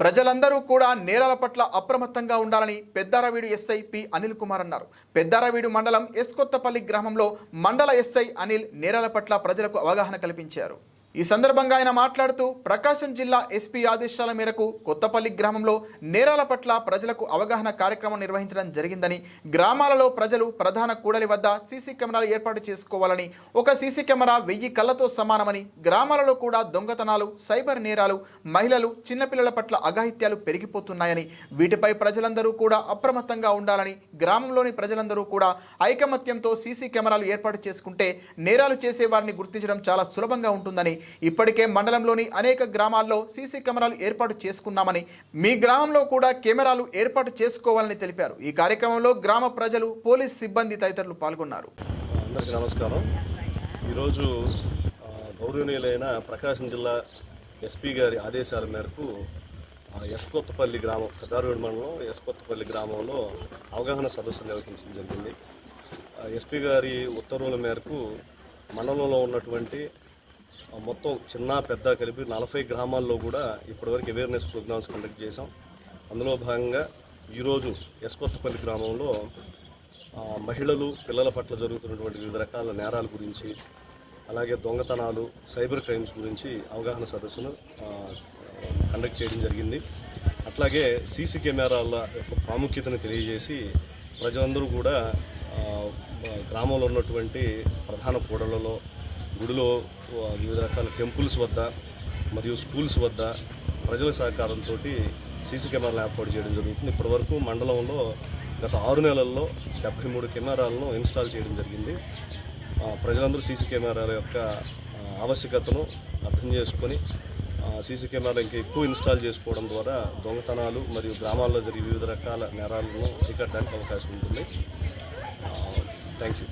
ప్రజలందరూ కూడా నేరాల పట్ల అప్రమత్తంగా ఉండాలని పెద్దారవీడు ఎస్ఐ పి అనిల్ కుమార్ అన్నారు. పెద్దారవీడు మండలం ఎస్కొత్తపల్లి గ్రామంలో మండల ఎస్ఐ అనిల్ నేరాల పట్ల ప్రజలకు అవగాహన కల్పించారు. ఈ సందర్భంగా ఆయన మాట్లాడుతూ ప్రకాశం జిల్లా ఎస్పీ ఆదేశాల మేరకు కొత్తపల్లి గ్రామంలో నేరాల పట్ల ప్రజలకు అవగాహన కార్యక్రమం నిర్వహించడం జరిగిందని గ్రామాలలో ప్రజలు ప్రధాన కూడలి వద్ద సీసీ కెమెరాలు ఏర్పాటు చేసుకోవాలని ఒక సీసీ కెమెరా వెయ్యి కళ్ళతో సమానమని గ్రామాలలో కూడా దొంగతనాలు సైబర్ నేరాలు మహిళలు చిన్నపిల్లల పట్ల అఘాయిత్యాలు పెరిగిపోతున్నాయని వీటిపై ప్రజలందరూ కూడా అప్రమత్తంగా ఉండాలని గ్రామంలోని ప్రజలందరూ కూడా ఐకమత్యంతో సీసీ కెమెరాలు ఏర్పాటు చేసుకుంటే నేరాలు చేసే వారిని గుర్తించడం చాలా సులభంగా ఉంటుందని ఇప్పటికే మండలంలోని అనేక గ్రామాల్లో సీసీ కెమెరాలు ఏర్పాటు చేసుకున్నామని మీ గ్రామంలో కూడా కెమెరాలు ఏర్పాటు చేసుకోవాలని తెలిపారు. ఈ కార్యక్రమంలో గ్రామ ప్రజలు పోలీస్ సిబ్బంది తదితరులు పాల్గొన్నారు. అందరికీ నమస్కారం. ఈరోజు గౌరవనీయులైన ప్రకాశం జిల్లా ఎస్పీ గారి ఆదేశాల మేరకు ఆ, ఎస్కొత్తపల్లి గ్రామం కదారుడి మండలం ఎస్కొత్తపల్లి గ్రామంలో అవగాహన సదస్సు నిర్వహించడం జరిగింది. ఎస్పీ గారి ఉత్తర్వుల మేరకు మండలంలో ఉన్నటువంటి మొత్తం చిన్న పెద్ద కలిపి నలభై గ్రామాల్లో కూడా ఇప్పటివరకు అవేర్నెస్ ప్రోగ్రామ్స్ కండక్ట్ చేశాం. అందులో భాగంగా ఈరోజు ఎస్కొత్తపల్లి గ్రామంలో మహిళలు పిల్లల పట్ల జరుగుతున్నటువంటి వివిధ రకాల నేరాల గురించి అలాగే దొంగతనాలు సైబర్ క్రైమ్స్ గురించి అవగాహన సదస్సును కండక్ట్ చేయడం జరిగింది. అట్లాగే సీసీ కెమెరాల యొక్క ప్రాముఖ్యతను తెలియజేసి ప్రజలందరూ కూడా గ్రామంలో ఉన్నటువంటి ప్రధాన కూడలలో గుడిలో వివిధ రకాల టెంపుల్స్ వద్ద మరియు స్కూల్స్ వద్ద ప్రజల సహకారంతో సీసీ కెమెరాలు ఏర్పాటు చేయడం జరుగుతుంది. ఇప్పటివరకు మండలంలో గత ఆరు నెలల్లో డెబ్బై మూడు కెమెరాలను ఇన్స్టాల్ చేయడం జరిగింది. ప్రజలందరూ సీసీ కెమెరాల యొక్క ఆవశ్యకతను అర్థం చేసుకొని సీసీ కెమెరాలు ఇంకా ఎక్కువ ఇన్స్టాల్ చేసుకోవడం ద్వారా దొంగతనాలు మరియు గ్రామాల్లో జరిగే వివిధ రకాల నేరాలను అరికట్టడానికి అవకాశం ఉంటుంది. Thank you